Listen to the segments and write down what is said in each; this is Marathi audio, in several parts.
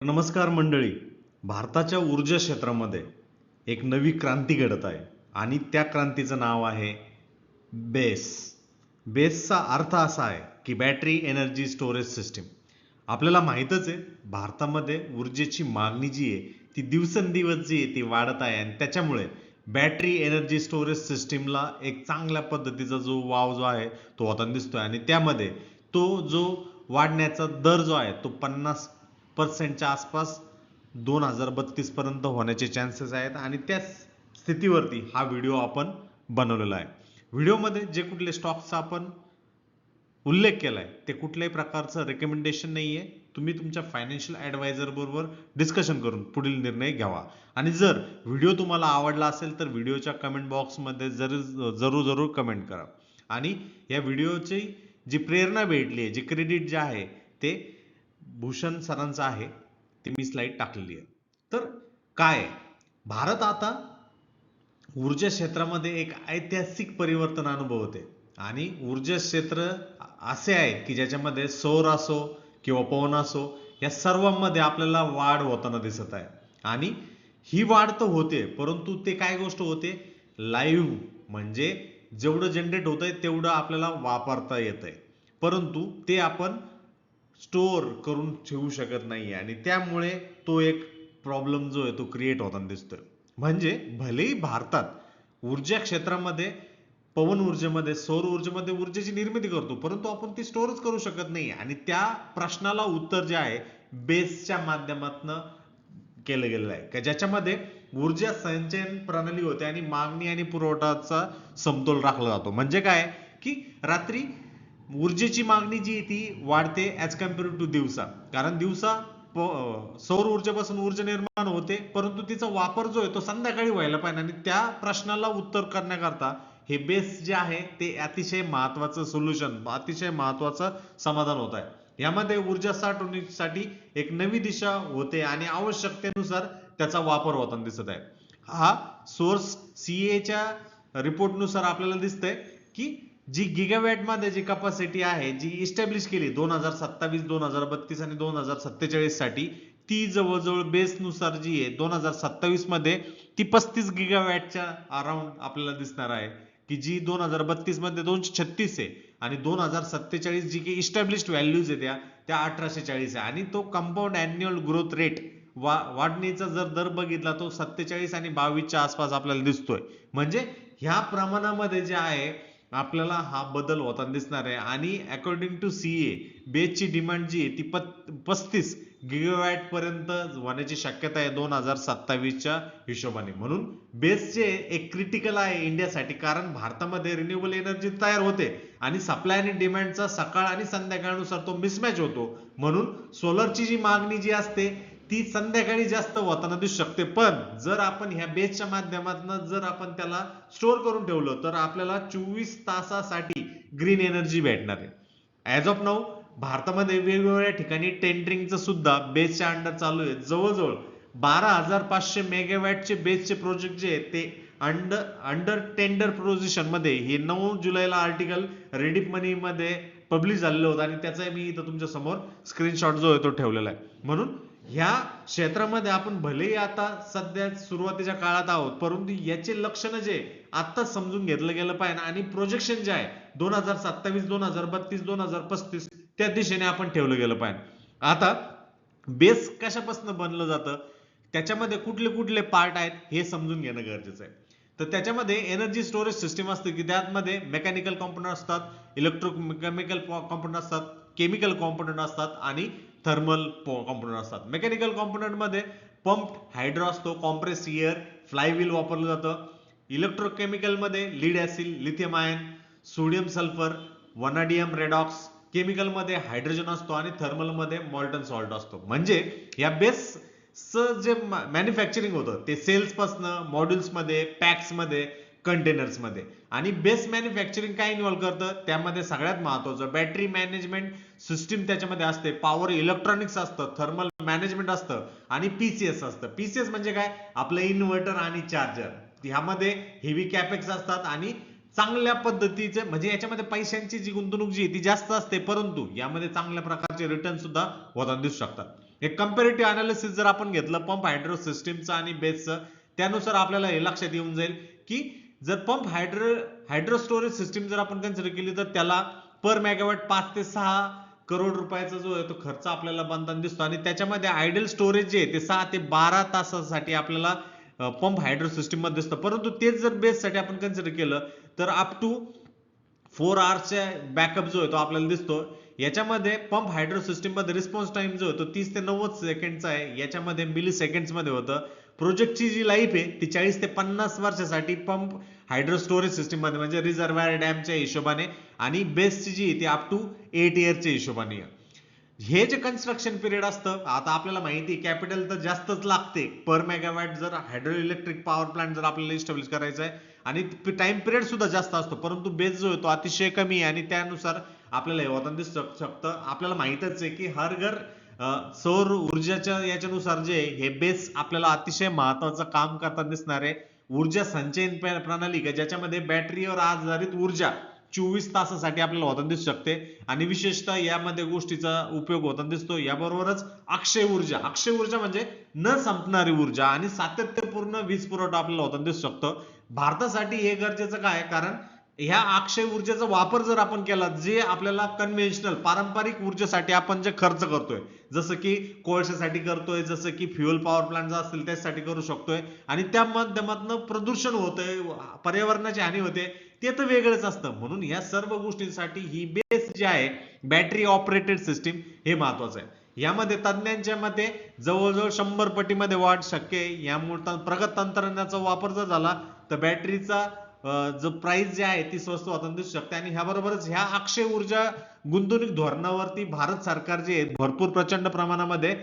नमस्कार मंडळी. भारताच्या ऊर्जा क्षेत्रामध्ये एक नवी क्रांती घडत आहे आणि त्या क्रांतीचं नाव आहे बेस. बेसचा अर्थ असा आहे की बॅटरी एनर्जी स्टोरेज सिस्टीम आपल्याला माहीतच आहे भारतामध्ये ऊर्जेची मागणी जी आहे ती दिवसेंदिवस जी आहे ती वाढत आहे आणि त्याच्यामुळे बॅटरी एनर्जी स्टोरेज सिस्टीमला एक चांगल्या पद्धतीचा जो वाव जो आहे तो होताना दिसतोय. आणि त्यामध्ये तो जो वाढण्याचा दर जो आहे तो पन्नास पर्सेंटच्या आसपास दोन हजार बत्तीसपर्यंत होण्याचे चान्सेस आहेत आणि त्या स्थितीवरती हा व्हिडिओ आपण बनवलेला आहे. व्हिडिओमध्ये जे कुठले स्टॉक्सचा आपण उल्लेख केला आहे ते कुठल्याही प्रकारचं रेकमेंडेशन नाही आहे तुम्ही तुमच्या फायनान्शियल ॲडवायझर बरोबर डिस्कशन करून पुढील निर्णय घ्यावा. आणि जर व्हिडिओ तुम्हाला आवडला असेल तर व्हिडिओच्या कमेंट बॉक्समध्ये जरूर जरूर जरूर कमेंट करा. आणि या व्हिडिओची जी प्रेरणा भेटली आहे जे क्रेडिट जे आहे ते भूषण सरांचं आहे. ते मी स्लाईड टाकलेली आहे. तर काय? भारत आता ऊर्जा क्षेत्रामध्ये एक ऐतिहासिक परिवर्तन अनुभवते. आणि ऊर्जा क्षेत्र असे आहे की ज्याच्यामध्ये सौर असो किंवा पवन असो या सर्वांमध्ये आपल्याला वाढ होताना दिसत आहे. आणि ही वाढ तर होते परंतु ते काय गोष्ट होते? लाईव्ह म्हणजे जेवढं जनरेट होत आहे तेवढं आपल्याला वापरता येत आहे परंतु ते आपण स्टोअर करून ठेवू शकत नाही आणि त्यामुळे तो एक प्रॉब्लेम जो आहे तो क्रिएट होताना दिसतोय. म्हणजे भलेही भारतात ऊर्जा क्षेत्रामध्ये पवन ऊर्जेमध्ये सौर ऊर्जेमध्ये ऊर्जेची निर्मिती करतो परंतु आपण ती स्टोअरच करू शकत नाही आणि त्या प्रश्नाला उत्तर जे आहे बेसच्या माध्यमातनं केलं गेलेलं आहे. का ज्याच्यामध्ये ऊर्जा संचयन प्रणाली होते आणि मागणी आणि पुरवठाचा समतोल राखला जातो. म्हणजे काय? की रात्री ऊर्जेची मागणी जी ती वाढते ॲज कंपेअर टू दिवसा. कारण दिवसा सौर ऊर्जेपासून ऊर्जा निर्माण होते परंतु तिचा वापर जो आहे तो संध्याकाळी व्हायला पाहिजे आणि त्या प्रश्नाला उत्तर करण्याकरता हे बेस जे आहे ते अतिशय महत्वाचं सोल्युशन अतिशय महत्वाचं समाधान होत आहे. यामध्ये ऊर्जा साठवणीसाठी एक नवी दिशा होते आणि आवश्यकतेनुसार त्याचा वापर होताना दिसत आहे. हा सोर्स सीएच्या रिपोर्टनुसार आपल्याला दिसतंय की जी गिगावॅटमध्ये जी कपॅसिटी आहे जी इस्टॅब्लिश केली दोन हजार सत्तावीस दोन हजार बत्तीस आणि दोन हजार सत्तेचाळीससाठी ती जवळजवळ बेस नुसार जी आहे दोन हजार सत्तावीसमध्ये ती पस्तीस गिगावॅटच्या अराउंड आपल्याला दिसणार आहे. की जी दोन हजार बत्तीसमध्ये दोनशे छत्तीस आहे आणि दोन हजार सत्तेचाळीस जी की इस्टॅब्लिश्ड व्हॅल्यूज आहे त्या त्या अठराशे चाळीस आहे. आणि तो कंपाऊंड अॅन्युअल ग्रोथ रेट वा वाढणीचा जर दर बघितला तो सत्तेचाळीस आणि बावीसच्या आसपास आपल्याला दिसतोय. म्हणजे ह्या प्रमाणामध्ये जे आहे आपल्याला हा बदल होताना दिसणार आहे. आणि अकॉर्डिंग टू सीए बेसची डिमांड जी आहे ती पत पस्तीस गिगावॅट पर्यंत होण्याची शक्यता आहे दोन हजार सत्तावीसच्या हिशोबाने. म्हणून बेसचे एक क्रिटिकल आहे इंडियासाठी कारण भारतामध्ये रिन्युएबल एनर्जी तयार होते आणि सप्लाय आणि डिमांडचा सकाळ आणि संध्याकाळनुसार तो मिसमॅच होतो. म्हणून सोलरची जी मागणी जी असते ती संध्याकाळी जास्त होताना दिसू शकते. पण जर आपण ह्या बेसच्या माध्यमातून जर आपण त्याला स्टोअर करून ठेवलं तर आपल्याला चोवीस तासासाठी ग्रीन एनर्जी भेटणार आहे. ऍज ऑफ नाऊ भारतामध्ये वेगवेगळ्या ठिकाणी टेंडरिंगचं सुद्धा बेसच्या अंडर चालू आहे. जवळजवळ बारा हजार पाचशे मेगावॅटचे बेसचे प्रोजेक्ट जे आहेत ते अंडर अंडर टेंडर प्रोजिशनमध्ये मध्ये हे नऊ जुलैला आर्टिकल रेडिप मनी मध्ये पब्लिश झालेलं होतं आणि त्याचा मी इथं तुमच्यासमोर स्क्रीनशॉट जो आहे तो ठेवलेला आहे. म्हणून ह्या क्षेत्रामध्ये आपण भलेही आता सध्या सुरुवातीच्या काळात आहोत परंतु याचे लक्षणं जे आता समजून घेतलं गेलं पाहिजे आणि प्रोजेक्शन जे आहे दोन हजार सत्तावीस दोन हजार बत्तीस दोन हजार पस्तीस त्या दिशेने आपण ठेवलं गेलं पाहिजे. आता बेस कशापासून बनलं जातं? त्याच्यामध्ये कुठले कुठले पार्ट आहेत हे समजून घेणं गरजेचं आहे. तर त्याच्यामध्ये एनर्जी स्टोरेज सिस्टीम असते की त्यामध्ये मेकॅनिकल कॉम्पोनंट असतात इलेक्ट्रोकेमिकल कॉम्पोनंट असतात केमिकल कॉम्पोनंट असतात आणि थर्मल कॉम्पोनंट असतात. मेकॅनिकल कॉम्पोनंटमध्ये पंप हायड्रो असतो कॉम्प्रेस एअर फ्लायव्हील वापरलं जातं. इलेक्ट्रोकेमिकलमध्ये lead acid lithium ion sodium sulphur vanadium redox केमिकलमध्ये hydrogen असतो आणि थर्मलमध्ये मॉल्टन सॉल्ट असतो. म्हणजे या बेस जे मॅन्युफॅक्चरिंग होतं ते सेल्स पासनं पॅक्समध्ये कंटेनर्समध्ये कंटेनर्समध्ये. आणि बेस मॅन्युफॅक्चरिंग काय इन्व्हॉल्व करतं? त्यामध्ये सगळ्यात महत्वाचं बॅटरी मॅनेजमेंट सिस्टीम त्याच्यामध्ये असते. पॉवर इलेक्ट्रॉनिक्स असतं थर्मल मॅनेजमेंट असतं आणि पीसीएस असतं. पीसीएस म्हणजे काय? आपलं इन्व्हर्टर आणि चार्जर ह्यामध्ये हेवी कॅपेक्स असतात आणि चांगल्या पद्धतीचे म्हणजे याच्यामध्ये पैशांची जी गुंतवणूक जी आहे ती जास्त असते. परंतु यामध्ये चांगल्या प्रकारचे रिटर्न सुद्धा होताना दिसू शकतात. एक कम्पेरेटिव्ह अनालिसिस जर आपण घेतलं पंप हायड्रो सिस्टीमचं आणि बेसचं त्यानुसार आपल्याला हे लक्षात येऊन जाईल की जर pump hydro hydro storage system जर आपण कन्सिडर केली तर त्याला पर मेगावॅट पाच ते सहा करोड रुपयाचा जो आहे तो खर्च आपल्याला बनताना दिसतो. आणि त्याच्यामध्ये आयडल स्टोरेज जे आहे ते सहा ते बारा तासासाठी आपल्याला पंप हायड्रो सिस्टीममध्ये दिसतं. परंतु तेच जर बेससाठी आपण कन्सिडर केलं तर अप टू फोर आवर्सचा बॅकअप जो आहे तो आपल्याला दिसतो. याच्यामध्ये पंप हायड्रो सिस्टीममध्ये रिस्पॉन्स टाइम जो आहे तो तीस ते नव्वद सेकंडचा आहे. याच्यामध्ये मिली सेकंड्समध्ये होतं. प्रोजेक्टची जी लाईफ आहे ती चाळीस ते पन्नास वर्षासाठी पंप हायड्रो स्टोरेज सिस्टीममध्ये म्हणजे रिझर्वायर डॅमच्या हिशोबाने आणि बेसची जी आहे ती अप टू एट इयरच्या हिशोबाने हे जे कन्स्ट्रक्शन पिरियड असतं आता आपल्याला माहिती कॅपिटल तर जास्तच लागते. पर मेगावॅट जर हायड्रो इलेक्ट्रिक पॉवर प्लांट जर आपल्याला इस्टॅब्लिश करायचा आहे आणि टाइम पिरियड सुद्धा जास्त असतो परंतु बेस जो आहे तो अतिशय कमी आहे आणि त्यानुसार आपल्याला हे होताना दिसू शकतं. आपल्याला माहितच आहे की हर घर सौर ऊर्जाच्या याच्यानुसार जे हे बेस आपल्याला अतिशय महत्वाचं काम करताना दिसणार आहे. ऊर्जा संचयन प्रणाली का ज्याच्यामध्ये बॅटरीवर आधारित ऊर्जा चोवीस तासासाठी आपल्याला होताना दिसू शकते. आणि विशेषतः यामध्ये गोष्टीचा उपयोग होताना दिसतो. याबरोबरच अक्षय ऊर्जा. अक्षय ऊर्जा म्हणजे न संपणारी ऊर्जा आणि सातत्यपूर्ण वीज पुरवठा आपल्याला होताना दिसू शकतो. भारतासाठी हे गरजेचं काय? कारण ह्या अक्षय ऊर्जेचा वापर जर आपण केला जे आपल्याला कन्व्हेन्शनल पारंपरिक ऊर्जेसाठी आपण जे खर्च करतोय जसं की कोळशासाठी करतोय जसं की फ्युअल पॉवर प्लांट असतील त्यासाठी करू शकतोय आणि त्या माध्यमातून प्रदूषण होतंय पर्यावरणाची हानी होते ते तर वेगळंच असतं. म्हणून या सर्व गोष्टींसाठी ही बेस जी आहे बॅटरी ऑपरेटेड सिस्टीम हे महत्वाचं आहे. यामध्ये तज्ञांच्या मते जवळजवळ शंभर पटीमध्ये वाढ शक्य आहे. यामुळे प्रगत तंत्रज्ञानाचा वापर जर झाला तर बॅटरीचा जो प्राइस जे आहे ती स्वस्त होताना दिसू शकते. आणि ह्याबरोबरच ह्या अक्षय ऊर्जा गुंतवणूक धोरणावरती भारत सरकार जे आहे भरपूर प्रचंड प्रमाणामध्ये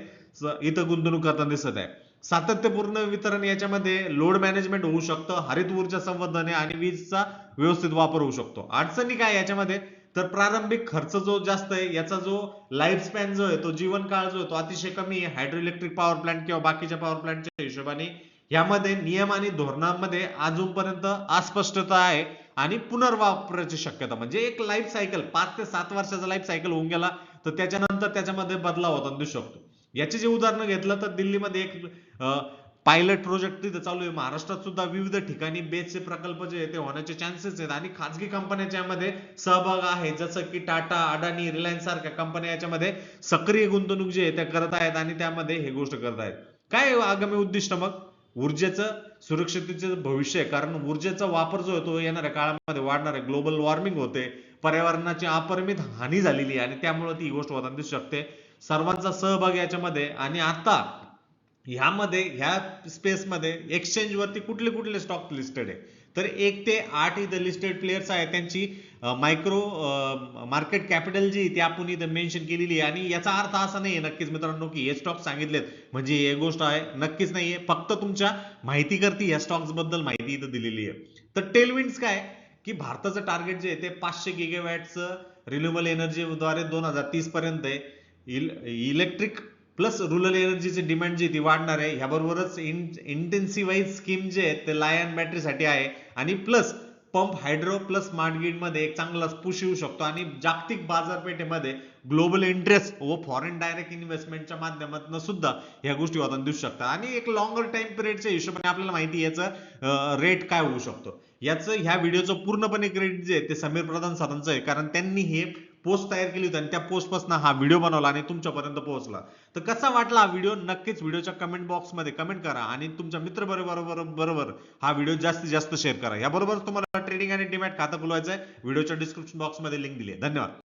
इथं गुंतवणूक करताना दिसत आहे. सातत्यपूर्ण वितरण याच्यामध्ये लोड मॅनेजमेंट होऊ शकतं हरित ऊर्जा संवर्धन आणि वीजचा व्यवस्थित वापर होऊ शकतो. अडचणी काय याच्यामध्ये? तर प्रारंभिक खर्च जो जास्त आहे याचा जो लाईफ स्पॅन जो आहे तो जीवनकाळ जो आहे तो अतिशय कमी आहे. हायड्रो इलेक्ट्रिक पॉवर प्लांट किंवा बाकीच्या पॉवर प्लांटच्या हिशोबाने यामध्ये नियम आणि धोरणांमध्ये अजूनपर्यंत अस्पष्टता आहे आणि पुनर्वापराची शक्यता. म्हणजे एक लाईफ सायकल पाच ते सात वर्षाचा लाईफ सायकल होऊन गेला तर त्याच्यानंतर त्याच्यामध्ये बदलाव होताना दिसू शकतो. याचे जे उदाहरण घेतलं तर दिल्लीमध्ये एक पायलट प्रोजेक्ट तिथे चालू आहे. महाराष्ट्रात सुद्धा विविध ठिकाणी बेसचे प्रकल्प जे आहे ते होण्याचे चान्सेस आहेत. आणि खाजगी कंपन्यांच्या यामध्ये सहभाग आहे. जसं की टाटा अडानी रिलायन्स सारख्या कंपन्या याच्यामध्ये सक्रिय गुंतवणूक जी आहे त्या करत आहेत आणि त्यामध्ये हे गोष्ट करत आहेत. काय आगामी उद्दिष्ट मग? ऊर्जेचं सुरक्षिततेचं भविष्य आहे. कारण ऊर्जेचा वापर जो आहे तो येणाऱ्या काळामध्ये वाढणार आहे. ग्लोबल वॉर्मिंग होते. पर्यावरणाची अपरिमित हानी झालेली आहे. आणि त्यामुळे ती गोष्ट होताना दिसू शकते. सर्वांचा सहभाग याच्यामध्ये आणि आता ह्यामध्ये ह्या स्पेसमध्ये एक्सचेंज वरती कुठले कुठले स्टॉक लिस्टेड आहे? तर एक ते आठ इथं लिस्टेड प्लेयर्स आहेत. त्यांची मायक्रो मार्केट कॅपिटल जी ती आपण इथं मेन्शन केलेली आहे. आणि याचा अर्थ असा नाही नक्कीच मित्रांनो की हे स्टॉक सांगितलेत. म्हणजे हे गोष्ट आहे नक्कीच नाहीये. फक्त तुमच्या माहिती करती या स्टॉक्सबद्दल माहिती इथं दिलेली आहे. तर टेलविंड्स काय? की भारताचं टार्गेट जे आहे ते पाचशे गिगेवॅटचं रिन्युएबल एनर्जीद्वारे दोन हजार तीस पर्यंत आहे. इलेक्ट्रिक प्लस रुरल एनर्जीची डिमांड जी ती वाढणार आहे ह्याबरोबरच इंटेन्सिवाईज स्कीम जे आहे ते लायन बॅटरीसाठी आहे. आणि plus pump hydro plus smart ग्रीडमध्ये एक चांगला पुश येऊ शकतो. आणि जागतिक बाजारपेठेमध्ये ग्लोबल इंटरेस्ट व फॉरेन डायरेक्ट इन्व्हेस्टमेंटच्या माध्यमातून सुद्धा ह्या गोष्टी होताना दिसू शकतात. आणि एक लॉंगर टाइम पिरियडच्या हिशोबाने आपल्याला माहिती आहे याचं रेट काय होऊ शकतो. याचं ह्या व्हिडिओचं पूर्णपणे क्रेडिट जे आहे ते समीर प्रधान सरांचं आहे. कारण त्यांनी हे पोस्ट तयार केली होती आणि त्या पोस्टपासून हा व्हिडिओ बनवला आणि तुमच्यापर्यंत पोहोचला. तर कसा वाटला हा व्हिडिओ नक्कीच व्हिडिओच्या कमेंट बॉक्समध्ये कमेंट करा आणि तुमच्या मित्र बरोबर बरोबर हा व्हिडिओ जास्तीत जास्त शेअर करा. याबरोबर तुम्हाला ट्रेडिंग आणि डिमॅट खातं खुलवायचं आहे व्हिडिओच्या डिस्क्रिप्शन बॉक्समध्ये लिंक दिली आहे. धन्यवाद.